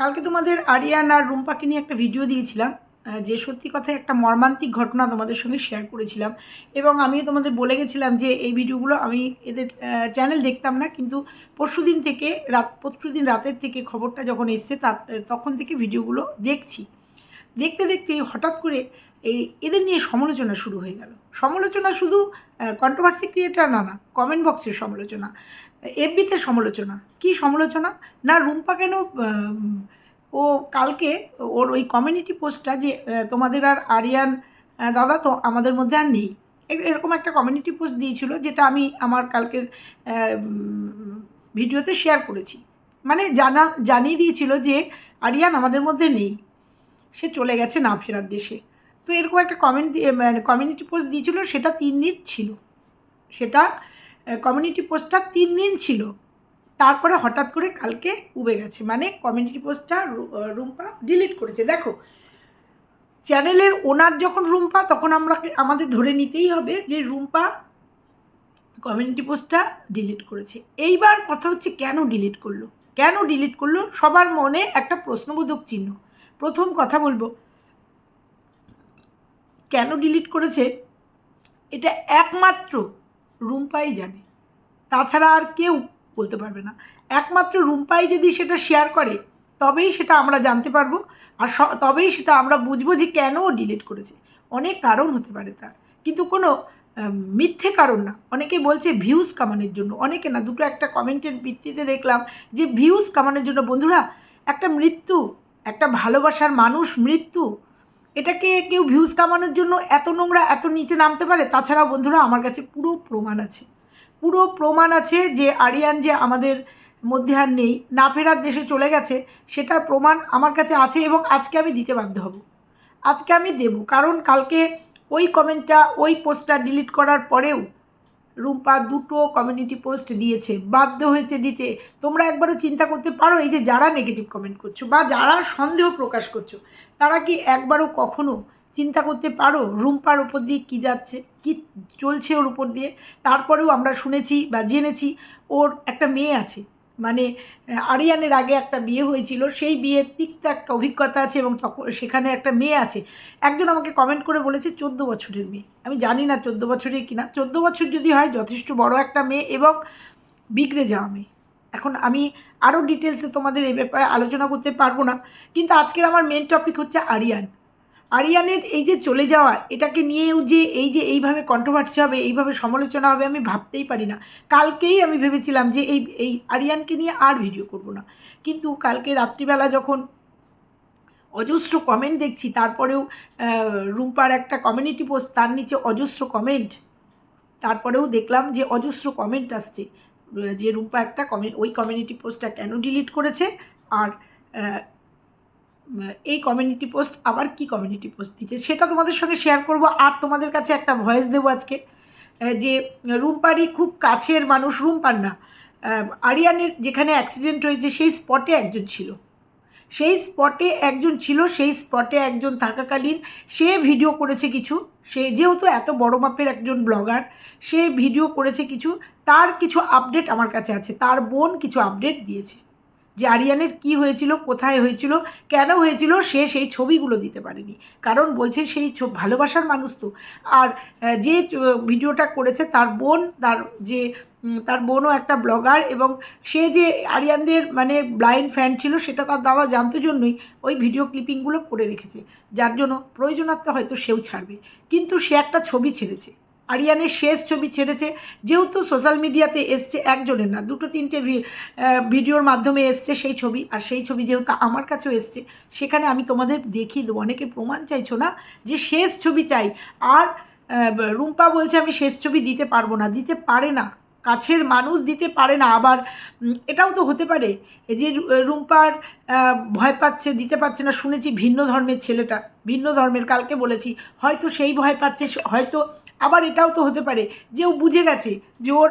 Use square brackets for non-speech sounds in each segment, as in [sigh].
কালকে তোমাদের আরিয়ান আর রুম্পাকে নিয়ে একটা ভিডিও দিয়েছিলাম যে সত্যি কথায় একটা মর্মান্তিক ঘটনা তোমাদের সঙ্গে শেয়ার করেছিলাম। এবং আমিও তোমাদের বলে গেছিলাম যে এই ভিডিওগুলো আমি এদের চ্যানেল দেখতাম না, কিন্তু পরশু দিন থেকে রাত পরশুদিন রাতের থেকে খবরটা যখন এসছে, তার, তখন থেকে ভিডিওগুলো দেখছি। দেখতে দেখতে হঠাৎ করে এই এদের নিয়ে সমালোচনা শুরু হয়ে গেল। সমালোচনা শুধু কন্ট্রোভার্সি ক্রিয়েটার না না কমেন্ট বক্সের সমালোচনা। এফবিতে সমালোচনা। কি সমালোচনা? না, রুম্পা কেন ও কালকে ওর ওই কমিউনিটি পোস্টটা যে তোমাদের আর আরিয়ান দাদা তো আমাদের মধ্যে আর নেই। এরকম একটা কমিউনিটি পোস্ট দিয়েছিল যেটা আমি আমার কালকের ভিডিওতে শেয়ার করেছি। মানে জানা, জানিয়ে দিয়েছিল যে আরিয়ান আমাদের মধ্যে নেই। সে চলে গেছে না ফেরার দেশে। তো এরকম একটা কমেন্ট দিয়ে মানে কমিউনিটি পোস্ট দিয়েছিল, সেটা তিন দিন ছিল। সেটা কমিউনিটি পোস্টটা তিন দিন ছিল। তারপরে হঠাৎ করে কালকে উবে গেছে। মানে কমিউনিটি পোস্টটা রুম্পা ডিলিট করেছে। দেখো চ্যানেলের ওনার যখন রুম্পা, তখন আমরা আমাদের ধরে নিতেই হবে যে রুম্পা কমিউনিটি পোস্টটা ডিলিট করেছে। এইবার কথা হচ্ছে কেন ডিলিট করল? কেন ডিলিট করল? সবার মনে একটা প্রশ্নবোধক চিহ্ন। প্রথম কথা বলব, কেন ডিলিট করেছে? এটা একমাত্র রুম্পাই জানে। তাছাড়া আর কেউ বলতে পারবে না। একমাত্র রুম্পাই যদি সেটা শেয়ার করে, তবেই সেটা আমরা জানতে পারব আর তবেই সেটা আমরা বুঝব যে কেন ও ডিলিট করেছে। অনেক কারণ হতে পারে তার। কিন্তু কোনো মিথ্যে কারণ না। অনেকে বলছে ভিউজ কামানোর জন্য। অনেকে না, দুটো একটা কমেন্টের ভিত্তিতে দেখলাম যে ভিউজ কামানোর জন্য, বন্ধুরা, একটা মৃত্যু, একটা ভালোবাসার মানুষ মৃত্যু, এটাকে কেউ ভিউজ কামানোর জন্য এত নোংরা, এত নিচে নামতে পারে? তাছাড়াও বন্ধুরা, আমার কাছে পুরো প্রমাণ আছে। পুরো প্রমাণ আছে যে আরিয়ান যে আমাদের মধ্যে আর নেই, না ফেরার দেশে চলে গেছে, সেটার প্রমাণ আমার কাছে আছে এবং আজকে আমি দিতে বাধ্য হব। আজকে আমি দেব, কারণ কালকে ওই কমেন্টটা, ওই পোস্টটা ডিলিট করার পরেও রুম্পা দুটো কমিউনিটি পোস্ট দিয়েছে, বাধ্য হয়েছে দিতে। তোমরা একবারও চিন্তা করতে পারো এই যে যারা নেগেটিভ কমেন্ট করছ বা যারা সন্দেহ প্রকাশ করছ, তারা কি একবারও কখনো চিন্তা করতে পারো, রুম্পার ওপর দিয়ে কী যাচ্ছে, কি চলছে ওর উপর দিয়ে। তারপরেও আমরা শুনেছি বা জেনেছি, ওর একটা মেয়ে আছে। মানে আরিয়ানের আগে একটা বিয়ে হয়েছিল, সেই বিয়ের তিক্ত একটা অভিজ্ঞতা আছে এবং তখন সেখানে একটা মেয়ে আছে। একজন আমাকে কমেন্ট করে বলেছে, চোদ্দ বছরের মেয়ে। আমি জানি না চোদ্দ বছরের কিনা। চোদ্দ বছর যদি হয়, যথেষ্ট বড় একটা মেয়ে এবং বিগড়ে যাওয়া মেয়ে। এখন আমি আরও ডিটেলসে তোমাদের এই ব্যাপারে আলোচনা করতে পারব না। কিন্তু আজকের আমার মেন টপিক হচ্ছে আরিয়ান। আরিয়ানের এই যে চলে যাওয়া, এটাকে নিয়েও যে এই যে এইভাবে কন্ট্রোভার্সি হবে, এইভাবে সমালোচনা হবে, আমি ভাবতেই পারি না। কালকেই আমি ভেবেছিলাম যে এই এই আরিয়ানকে নিয়ে আর ভিডিও করব না। কিন্তু কালকে রাত্রিবেলা যখন অজস্র কমেন্ট দেখছি, তারপরেও রুম্পার একটা কমিউনিটি পোস্ট তার নিচে অজস্র কমেন্ট তারপরেও দেখলাম যে অজস্র কমেন্ট আসছে। যে রুম্পা একটা কমে ওই কমিউনিটি পোস্টটা কেন ডিলিট করেছে? আর এই কমিউনিটি পোস্ট আবার কি কমিউনিটি পোস্ট দিচ্ছে? সেটা তোমাদের সঙ্গে শেয়ার করব। আর তোমাদের কাছে একটা ভয়েস দেবো আজকে যে রুম্পারই খুব কাছের মানুষ, রুম্পার না আরিয়ানের যেখানে অ্যাক্সিডেন্ট হয়েছে, সেই স্পটে একজন ছিল। সেই স্পটে একজন ছিল, সেই স্পটে একজন থাকাকালীন, সে ভিডিও করেছে কিছু। সে যেহেতু এত বড় মাপের একজন ব্লগার সে ভিডিও করেছে কিছু। তার কিছু আপডেট আমার কাছে আছে। তার বোন কিছু আপডেট দিয়েছে। যে আরিয়ানের কি হয়েছিল, কোথায় হয়েছিল, কেন হয়েছিল, সে সেই ছবিগুলো দিতে পারেনি। কারণ বলছে সেই ভালোবাসার মানুষ তো। আর যে ভিডিওটা করেছে তার বোন, তার যে তার বোনও একটা ব্লগার এবং সে যে আরিয়ানদের মানে ব্লাইন্ড ফ্যান ছিল, সেটা তার দাদা জানতো জন্যই ওই ভিডিও ক্লিপিংগুলো করে রেখেছে। যার জন্য প্রয়োজনার্থে হয়তো সেও ছাড়বে। কিন্তু সে একটা ছবি ছেড়েছে। আরিয়ানের শেষ ছবি ছেড়েছে। যেহেতু সোশ্যাল মিডিয়াতে এসছে একজনের না, দুটো তিনটে ভিডিওর মাধ্যমে এসছে সেই ছবি। আর সেই ছবি যেহেতু আমার কাছেও এসছে, সেখানে আমি তোমাদের দেখিয়ে দেবো। অনেকে প্রমাণ চাইছো না যে শেষ ছবি চাই। আর রুম্পা বলছে আমি শেষ ছবি দিতে পারব না, দিতে পারে না। কাছের মানুষ দিতে পারে না আবার। এটাও তো হতে পারে। যে রুম্পার ভয় পাচ্ছে, দিতে পারছে না। শুনেছি ভিন্ন ধর্মের ছেলেটা, ভিন্ন ধর্মের, কালকে বলেছি, হয়তো সেই ভয় পাচ্ছে হয়তো আবার এটাও তো হতে পারে যে ও বুঝে গেছে যে ওর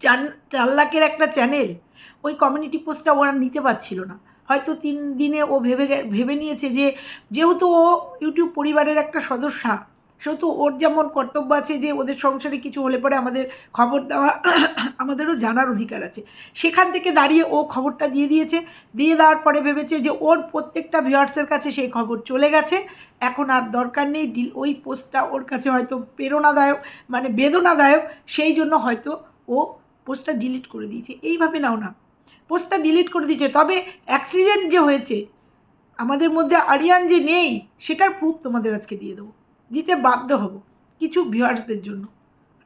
চার চার লাখের একটা চ্যানেল ওই কমিউনিটি পোস্টটা ওরা নিতে পারছিল না। হয়তো তিন দিনে ও ভেবে ভেবে নিয়েছে যে, যেহেতু ও ইউটিউব পরিবারের একটা সদস্যা সেহেতু ওর যেমন কর্তব্য আছে যে ওদের সংসারে কিছু হলে পরে আমাদের খবর দেওয়া, [coughs] আমাদেরও জানার অধিকার আছে। সেখান থেকে দাঁড়িয়ে ও খবরটা দিয়ে দিয়েছে। দিয়ে দেওয়ার পরে ভেবেছে যে ওর প্রত্যেকটা ভিউয়ার্সের কাছে সেই খবর চলে গেছে। এখন আর দরকার নেই ডিল ওই পোস্টটা ওর কাছে হয়তো প্রেরণাদায়ক মানে বেদনাদায়ক, সেই জন্য হয়তো ও পোস্টটা ডিলিট করে দিয়েছে। এইভাবে নাও না। পোস্টটা ডিলিট করে দিয়েছে। তবে অ্যাক্সিডেন্ট যে হয়েছে, আমাদের মধ্যে আরিয়ান যে নেই, সেটার প্রুফ তোমাদের আজকে দিয়ে দেবো। দিতে বাধ্য হব কিছু ভিউয়ার্সদের জন্য।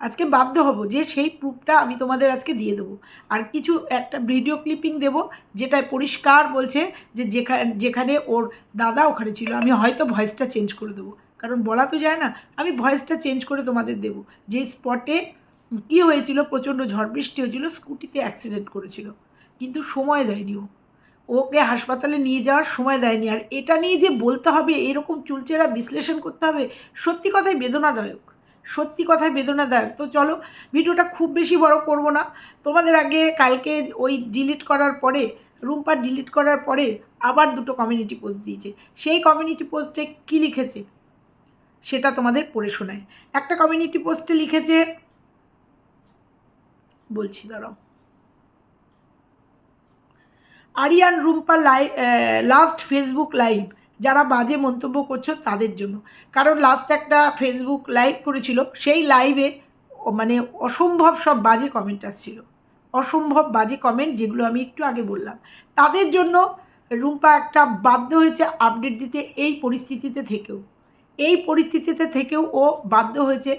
আজকে বাধ্য হব যে সেই প্রুফটা আমি তোমাদের আজকে দিয়ে দেবো। আর কিছু একটা ভিডিও ক্লিপিং দেবো যেটায় পরিষ্কার বলছে যে যেখানে যেখানে ওর দাদা ওখানে ছিল, আমি হয়তো ভয়েসটা চেঞ্জ করে দেবো। কারণ বলা তো যায় না, আমি ভয়েসটা চেঞ্জ করে তোমাদের দেবো। যে স্পটে কী হয়েছিল, প্রচণ্ড ঝড় বৃষ্টি হয়েছিল স্কুটিতে অ্যাক্সিডেন্ট করেছিল। কিন্তু সময় দেয়নি ও। ওকে হাসপাতালে নিয়ে যাওয়ার সময় দেয়নি। আর এটা নিয়ে যে বলতে হবে, এরকম চুলচেরা বিশ্লেষণ করতে হবে, সত্যি কথাই বেদনাদায়ক। সত্যি কথাই বেদনাদায়ক। তো চলো, ভিডিওটা খুব বেশি বড় করব না। তোমাদের আগে কালকে ওই ডিলিট করার পরে রুমপার ডিলিট করার পরে আবার দুটো কমিউনিটি পোস্ট দিয়েছে। সেই কমিউনিটি পোস্টে কী লিখেছে? সেটা তোমাদের পড়ে শোনায়। একটা কমিউনিটি পোস্টে লিখেছে, বলছি দাঁড়াও। আরিয়ান রুম্পা লাই লাস্ট ফেসবুক লাইভ যারা বাজে মন্তব্য করছ তাদের জন্য। কারণ লাস্ট একটা ফেসবুক লাইভ করেছিল, সেই লাইভে মানে অসম্ভব সব বাজে কমেন্ট আসছিল। অসম্ভব বাজে কমেন্ট যেগুলো আমি একটু আগে বললাম। তাদের জন্য রুম্পা একটা বাধ্য হয়েছে আপডেট দিতে এই পরিস্থিতিতে থেকেও। এই পরিস্থিতিতে থেকেও ও বাধ্য হয়েছে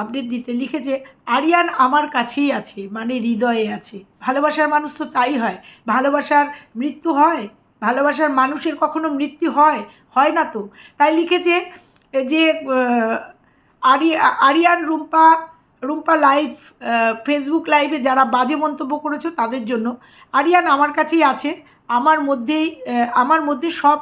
আপডেট দিতে লিখেছে, আরিয়ান আমার কাছেই আছে মানে হৃদয়ে আছে। ভালোবাসার মানুষ তো তাই হয়। ভালোবাসার মৃত্যু হয়। ভালোবাসার মানুষের কখনো মৃত্যু হয় হয় না তো। তাই লিখেছে যে আরি, আরিয়ান রুম্পা রুম্পা লাইভ ফেসবুক লাইভে যারা বাজে মন্তব্য করেছ তাদের জন্য, আরিয়ান আমার কাছেই আছে। আমার মধ্যেই আমার মধ্যে সব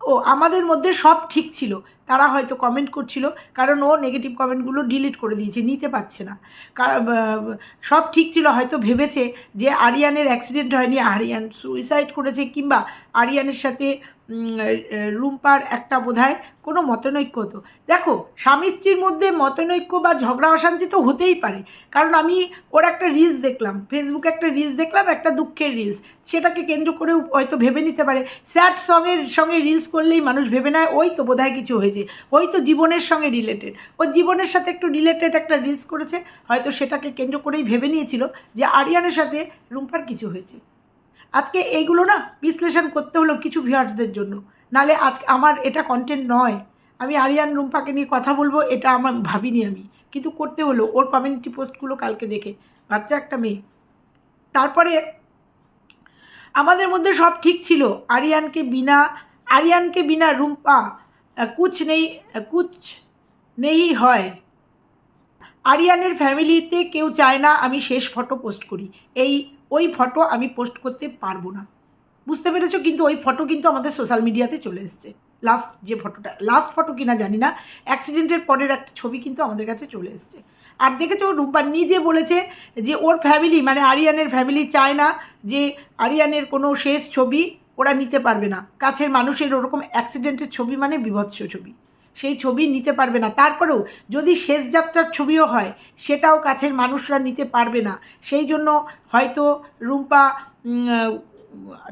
ও আমাদের মধ্যে সব ঠিক ছিল। তারা হয়তো কমেন্ট করছিল, কারণ ও নেগেটিভ কমেন্টগুলো ডিলিট করে দিয়েছে, নিতে পারছে না। সব ঠিক ছিল, হয়তো ভেবেছে যে আরিয়ানের অ্যাক্সিডেন্ট হয়নি, আরিয়ান সুইসাইড করেছে, কিংবা আরিয়ানের সাথে রুম্পার একটা বোধহয় কোনো মতনৈক্য হতো দেখো, স্বামী স্ত্রীর মধ্যে মতনৈক্য বা ঝগড়া অশান্তি তো হতেই পারে। কারণ আমি ওর একটা রিলস দেখলাম ফেসবুকে একটা রিলস দেখলাম, একটা দুঃখের রিলস সেটাকে কেন্দ্র করেও হয়তো ভেবে নিতে পারে। স্যাড সঙের সঙ্গে রিলস করলেই মানুষ ভেবে নেয়, ওই তো বোধহয় কিছু হয়েছে। ওই তো জীবনের সঙ্গে রিলেটেড ও জীবনের সাথে একটু রিলেটেড একটা রিলস করেছে, হয়তো সেটাকে কেন্দ্র করেই ভেবে নিয়েছিল যে আরিয়ানের সাথে রুম্পার কিছু হয়েছে। আজকে এইগুলো না বিশ্লেষণ করতে হলো কিছু ভিউয়ার্সদের জন্য। নালে আজকে আমার এটা কন্টেন্ট নয়। আমি আরিয়ান, রুম্পাকে নিয়ে কথা বলব, এটা আমার ভাবিনি আমি। কিন্তু করতে হলো, ওর কমিউনিটি পোস্টগুলো কালকে দেখে। বাচ্চা একটা মেয়ে। তারপরে আমাদের মধ্যে সব ঠিক ছিল। আরিয়ানকে বিনা আরিয়ানকে বিনা রুম্পা কুচ নেই কুচ নেই হয়। আরিয়ানের ফ্যামিলিতে কেউ চায় না আমি শেষ ফটো পোস্ট করি। এই ওই ফটো আমি পোস্ট করতে পারব না। বুঝতে পেরেছ? কিন্তু ওই ফটো কিন্তু আমাদের সোশ্যাল মিডিয়াতে চলে এসছে। লাস্ট যে ফটোটা লাস্ট ফটো কিনা জানি না। অ্যাক্সিডেন্টের পরের একটা ছবি কিন্তু আমাদের কাছে চলে এসছে। আর দেখেছ, রূপা নিজে বলেছে যে ওর ফ্যামিলি মানে আরিয়ানের ফ্যামিলি চায় না যে আরিয়ানের কোনো শেষ ছবি ওরা নিতে পারবে না। কাছের মানুষের ওরকম অ্যাক্সিডেন্টের ছবি মানে বিভৎস ছবি। সেই ছবি নিতে পারবে না। তারপরেও যদি শেষ যাত্রার ছবিও হয়, সেটাও কাছের মানুষরা নিতে পারবে না। সেই জন্য হয়তো রুম্পা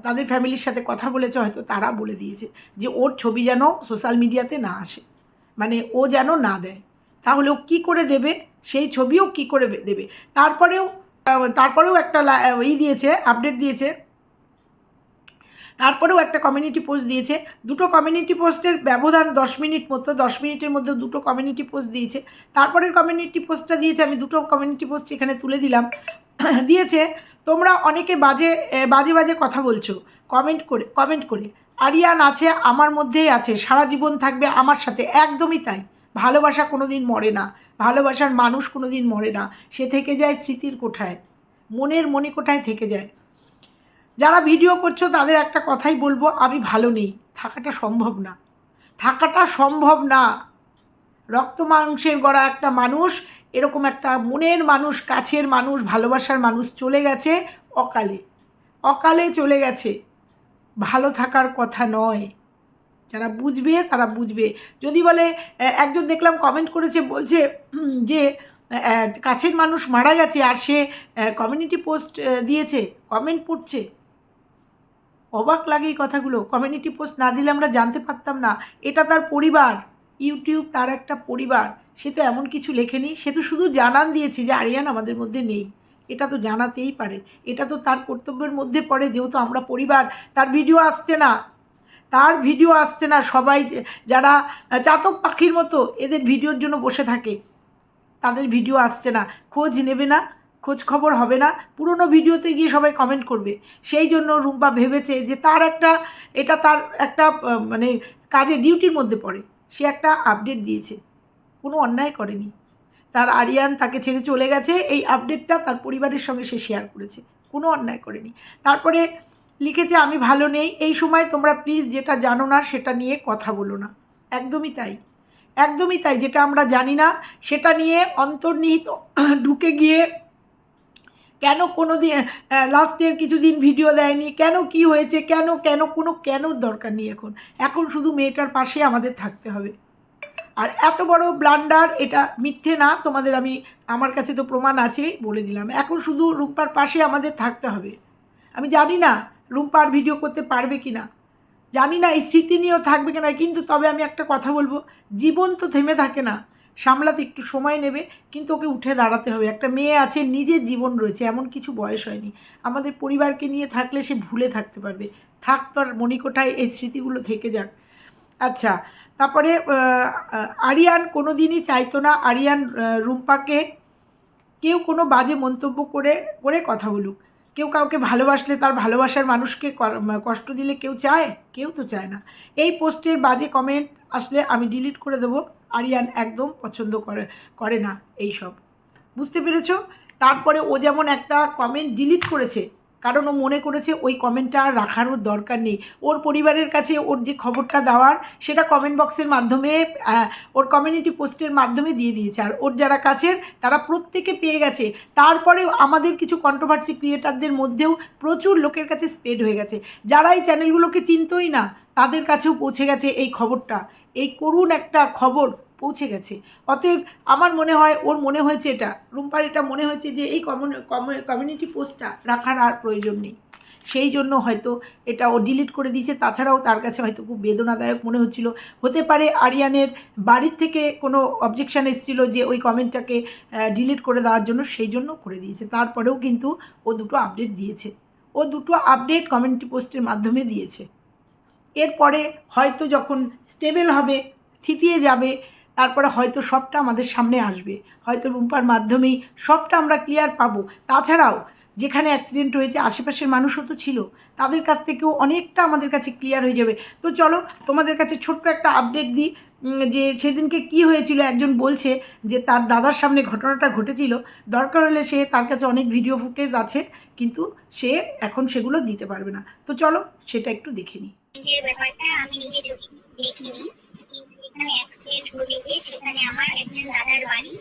তাদের ফ্যামিলির সাথে কথা বলেছে, হয়তো তারা বলে দিয়েছে যে ওর ছবি যেন সোশ্যাল মিডিয়াতে না আসে। মানে ও যেন না দেয়। তাহলে ও কী করে দেবে? সেই ছবিও কি করে দেবে? তারপরেও তারপরেও একটা ই দিয়েছে, আপডেট দিয়েছে তারপরেও একটা কমিউনিটি পোস্ট দিয়েছে। দুটো কমিউনিটি পোস্টের ব্যবধান দশ মিনিট মতো, দশ মিনিটের মধ্যে দুটো কমিউনিটি পোস্ট দিয়েছে। তারপরের কমিউনিটি পোস্টটা দিয়েছে, আমি দুটো কমিউনিটি পোস্ট এখানে তুলে দিলাম। দিয়েছে, তোমরা অনেকে বাজে বাজে বাজে কথা বলছো। কমেন্ট করে কমেন্ট করে, আরিয়ান আছে, আমার মধ্যেই আছে, সারা জীবন থাকবে আমার সাথে। একদমই তাই। ভালোবাসা কোনো দিন মরে না। ভালোবাসার মানুষ কোনো দিন মরে না। সে থেকে যায় স্মৃতির কোঠায়। মনের মনে কোঠায় থেকে যায়। যারা ভিডিও করছ তাদের একটা কথাই বলব, আমি ভালো নেই। থাকাটা সম্ভব না। থাকাটা সম্ভব না। রক্ত মাংসের গড়া একটা মানুষ, এরকম একটা মনের মানুষ, কাছের মানুষ, ভালোবাসার মানুষ চলে গেছে অকালে। অকালে চলে গেছে। ভালো থাকার কথা নয়। যারা বুঝবে, তারা বুঝবে। যদি বলে একজন দেখলাম কমেন্ট করেছে, বলছে যে কাছের মানুষ মারা গেছে আর সে কমিউনিটি পোস্ট দিয়েছে কমেন্ট পড়ছে অবাক লাগে এই কথাগুলো। কমিউনিটি পোস্ট না দিলে আমরা জানতে পারতাম না। এটা তার পরিবার। ইউটিউব তার একটা পরিবার। সে তো এমন কিছু লেখেনি। সে তো শুধু জানান দিয়েছে যে আরিয়ান আমাদের মধ্যে নেই। এটা তো জানাতেই পারে। এটা তো তার কর্তব্যের মধ্যে পড়ে যেহেতু আমরা পরিবার। তার ভিডিও আসছে না। তার ভিডিও আসছে না। সবাই যারা চাতক পাখির মতো এদের ভিডিওর জন্য বসে থাকে। তাদের ভিডিও আসছে না। খোঁজ নেবে না। খোঁজ খবর হবে না। পুরনো ভিডিওতে গিয়ে সবাই কমেন্ট করবে। সেই জন্য রুম্পা ভেবেছে যে তার একটা, এটা তার একটা মানে কাজে ডিউটির মধ্যে পড়ে। সে একটা আপডেট দিয়েছে। কোনো অন্যায় করেনি। তার আরিয়ান তাকে ছেড়ে চলে গেছে। এই আপডেটটা তার পরিবারের সঙ্গে সে শেয়ার করেছে। কোনো অন্যায় করেনি। তারপরে লিখেছে, আমি ভালো নেই। এই সময় তোমরা প্লিজ যেটা জানো না, সেটা নিয়ে কথা বলো না। একদমই তাই। একদমই তাই। যেটা আমরা জানি না, সেটা নিয়ে অন্তর্নিহিত ঢুকে গিয়ে কেন কোনো দিন লাস্টের কিছুদিন ভিডিও দেয়নি? কেন কি হয়েছে? কেন কেন, কোনো কেন দরকার নেই এখন? এখন শুধু মেয়েটার পাশে আমাদের থাকতে হবে। আর এত বড় ব্লান্ডার এটা মিথ্যে না, তোমাদের আমি, আমার কাছে তো প্রমাণ আছে বলে দিলাম। এখন শুধু রূপার পাশে আমাদের থাকতে হবে। আমি জানি না রূপার ভিডিও করতে পারবে কি না জানি না এই স্মৃতি নিয়েও থাকবে কিনা, কিন্তু তবে আমি একটা কথা বলব, জীবন তো থেমে থাকে না। সামলাতে একটু সময় নেবে, কিন্তু ওকে উঠে দাঁড়াতে হবে। একটা মেয়ে আছে, নিজের জীবন রয়েছে, এমন কিছু বয়স হয়নি। আমাদের পরিবারকে নিয়ে থাকলে সে ভুলে থাকতে পারবে। থাক তোর মণিকোঠায়, এই স্মৃতিগুলো থেকে যাক। আচ্ছা তারপরে আরিয়ান কোনো দিনই চাইতো না, আরিয়ান রুম্পাকে কেউ কোনো বাজে মন্তব্য করে করে কথা বলুক। কেউ কাউকে ভালোবাসলে তার ভালোবাসার মানুষকে কষ্ট দিলে কেউ চায়? কেউ তো চায় না। এই পোস্টের বাজে কমেন্ট আসলে আমি ডিলিট করে দেবো। আরিয়ান একদম পছন্দ করে করে না এই সব বুঝতে পেরেছ? তারপরে ও যেমন একটা কমেন্ট ডিলিট করেছে কারণ ও মনে করেছে ওই কমেন্টটা আর রাখার ওর দরকার নেই। ওর পরিবারের কাছে ওর যে খবরটা দেওয়ার, সেটা কমেন্ট বক্সের মাধ্যমে ওর কমিউনিটি পোস্টের মাধ্যমে দিয়ে দিয়েছে। আর ওর যারা কাছের, তারা প্রত্যেকে পেয়ে গেছে। তারপরেও আমাদের কিছু কন্ট্রোভার্সি ক্রিয়েটারদের মধ্যেও প্রচুর লোকের কাছে স্প্রেড হয়ে গেছে। যারা এই চ্যানেলগুলোকে চিনতই না, তাদের কাছেও পৌঁছে গেছে এই খবরটা। এই করুণ একটা খবর পৌঁছে গেছে। অতএব আমার মনে হয়, ওর মনে হয়েছে এটা, রুম্পার এটা মনে হয়েছে যে এই কমন কমিউনিটি পোস্টটা রাখার আর প্রয়োজন নেই। সেই জন্য হয়তো এটা ও ডিলিট করে দিয়েছে, তাছাড়াও তার কাছে হয়তো খুব বেদনাদায়ক মনে হচ্ছিল। হতে পারে আরিয়ানের বাড়ির থেকে কোনো অবজেকশান এসেছিল যে ওই কমেন্টটাকে ডিলিট করে দেওয়ার জন্য, সেই জন্য করে দিয়েছে। তারপরেও কিন্তু ও দুটো আপডেট দিয়েছে। ও দুটো আপডেট কমিউনিটি পোস্টের মাধ্যমে দিয়েছে। এরপরে হয়তো যখন স্টেবল হবে, থিতিয়ে যাবে তারপরে হয়তো সবটা আমাদের সামনে আসবে। হয়তো রুম্পার মাধ্যমেই সবটা আমরা ক্লিয়ার পাবো। তাছাড়াও, যেখানে অ্যাক্সিডেন্ট হয়েছে, আশেপাশের মানুষও তো ছিল। তাদের কাছ থেকেও অনেকটা আমাদের কাছে ক্লিয়ার হয়ে যাবে। তো চলো, তোমাদের কাছে ছোট্ট একটা আপডেট দিই যে সেদিনকে কি হয়েছিল? একজন বলছে যে তার দাদার সামনে ঘটনাটা ঘটেছিল। দরকার হলে সে তার কাছে অনেক ভিডিও ফুটেজ আছে, কিন্তু সে এখন সেগুলো দিতে পারবে না। তো চলো, সেটা একটু দেখে নিই। ব্যাপারটা আমি নিজে দেখিনি। যেখানে অ্যাক্সিডেন্ট ঘটেছে, সেখানে আমার একজন দাদার বাড়ি।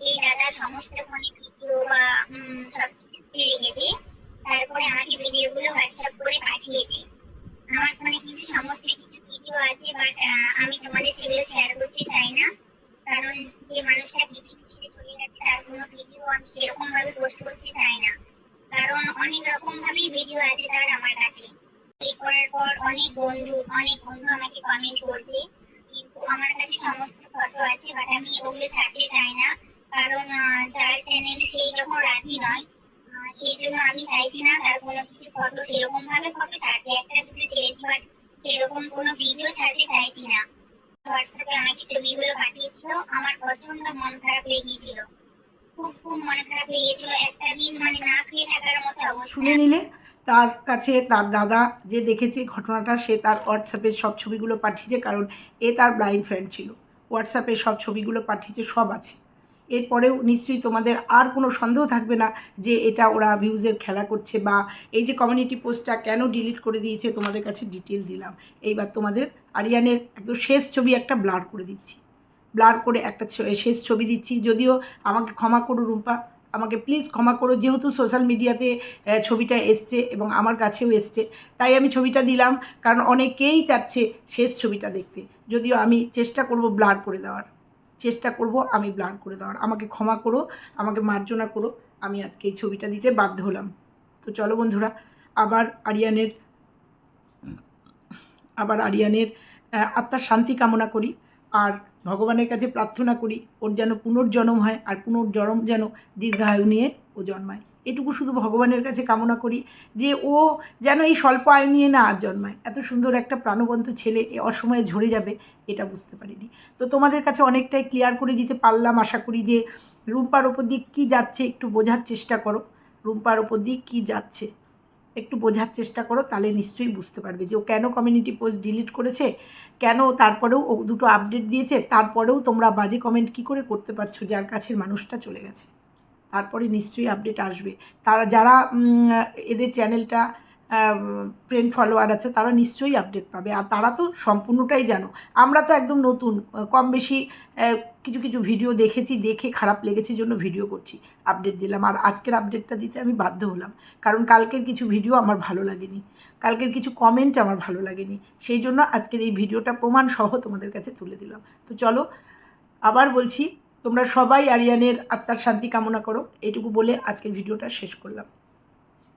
সেই দাদা সমস্ত ফোনে ভিডিও বা সবকিছু খুলে রেখেছে, তারপরে আমাকে ভিডিওগুলো হোয়াটসঅ্যাপ করে পাঠিয়েছে। আমার ফোনে কিন্তু সমস্ত কিছু ভিডিও আছে বাট আমি তোমাদের সেগুলো শেয়ার করতে চাই না। কারণ যে মানুষটা পৃথিবী ছেড়ে চলে গেছে, তার কোনো ভিডিও আমি সেরকম ভাবে পোস্ট করতে চাই না। কারণ অনেক রকম ভাবেই ভিডিও আছে তার আমার কাছে। এই করার পর অনেক বন্ধু অনেক বন্ধু আমাকে কমেন্ট করছে। আমার কাছে সমস্ত ফটো আছে বাট আমি ওগুলো ছাড়তে চাই না। কারণ যার চ্যানেল সেই যখন রাজি নয়। সেই জন্য আমি চাইছি না তার কোনো কিছু ফটো সেরকম ভাবে ফটো ছাড়তে, একটা দুটো ছেড়েছি বাট সেরকম কোনো ভিডিও ছাড়তে চাইছি না। হোয়াটসঅ্যাপে আমাকে ছবিগুলো পাঠিয়েছিল, আমার প্রচণ্ড মন খারাপ হয়ে গিয়েছিল। খুব খুব মন খারাপ হয়ে গিয়েছিল। একটা দিন মানে না খেয়ে থাকার মতো অবস্থা। শুনে নিলে? তার কাছে তার দাদা যে দেখেছে ঘটনাটা, সে তার হোয়াটসঅ্যাপে সব ছবিগুলো পাঠিয়েছে কারণ এ তার ব্লাইন্ড ফ্রেন্ড ছিল। হোয়াটসঅ্যাপে সব ছবিগুলো পাঠিয়েছে, সব আছে। এরপরেও নিশ্চয়ই তোমাদের আর কোনো সন্দেহ থাকবে না যে এটা ওরা ভিউজের খেলা করছে বা এই যে কমিউনিটি পোস্টটা কেন ডিলিট করে দিয়েছে, তোমাদের কাছে ডিটেল দিলাম। এইবার তোমাদের আরিয়ানের একদম শেষ ছবি একটা ব্লার করে দিচ্ছি। ব্লার করে একটা শেষ ছবি দিচ্ছি, যদিও আমাকে ক্ষমা করো রুম্পা। আমাকে প্লিজ ক্ষমা করো, যেহেতু সোশ্যাল মিডিয়াতে ছবিটা এসছে এবং আমার কাছেও এসছে, তাই আমি ছবিটা দিলাম, কারণ অনেকেই চাচ্ছে শেষ ছবিটা দেখতে। যদিও আমি চেষ্টা করব ব্লার করে দেওয়ার। চেষ্টা করব আমি ব্লার করে দেওয়ার। আমাকে ক্ষমা করো, আমাকে মার্জনা করো, আমি আজকে এই ছবিটা দিতে বাধ্য হলাম। তো চলো বন্ধুরা, আবার আরিয়ানের আবার আরিয়ানের আত্মার শান্তি কামনা করি। আর ভগবানের কাছে প্রার্থনা করি, ওর যেন পুনর্জন্ম হয় আর পুনর্জন্ম যেন দীর্ঘায়ু নিয়ে ও জন্মায়। এটুকু শুধু ভগবানের কাছে কামনা করি যে ও যেন এই স্বল্প আয়ু নিয়ে না আর জন্মায়। এত সুন্দর একটা প্রাণবন্ত ছেলে, এ অসময়ে ঝরে যাবে, এটা বুঝতে পারিনি। তো তোমাদের কাছে অনেকটাই ক্লিয়ার করে দিতে পারলাম, আশা করি যে রুম্পার ওপর দিক কী যাচ্ছে একটু বোঝার চেষ্টা করো। রুম্পার ওপর দিক কী যাচ্ছে? একটু বোঝার চেষ্টা করো, তাহলে নিশ্চয়ই বুঝতে পারবে যে ও কেন কমিউনিটি পোস্ট ডিলিট করেছে, কেন তারপরেও ও দুটো আপডেট দিয়েছে, তারপরেও তোমরা বাজে কমেন্ট কি করে করতে পারছ যার কাছের মানুষটা চলে গেছে। তারপরে নিশ্চয়ই আপডেট আসবে। তারা যারা এদের চ্যানেলটা ফ্রেন্ড ফলোয়ার আছে, তারা নিশ্চয়ই আপডেট পাবে। আর তারা তো সম্পূর্ণটাই জানো। আমরা তো একদম নতুন, কম বেশি কিছু কিছু ভিডিও দেখেছি, দেখে খারাপ লেগেছে জন্য ভিডিও করছি আপডেট দিলাম। আর আজকের আপডেটটা দিতে আমি বাধ্য হলাম। কারণ কালকের কিছু ভিডিও আমার ভালো লাগেনি। কালকের কিছু কমেন্ট আমার ভালো লাগেনি। সেই জন্য আজকের এই ভিডিওটা প্রমাণ সহ তোমাদের কাছে তুলে দিলাম। তো চলো, আবার বলছি, তোমরা সবাই আরিয়ানের আত্মার শান্তি কামনা করো। এটুকু বলে আজকের ভিডিওটা শেষ করলাম।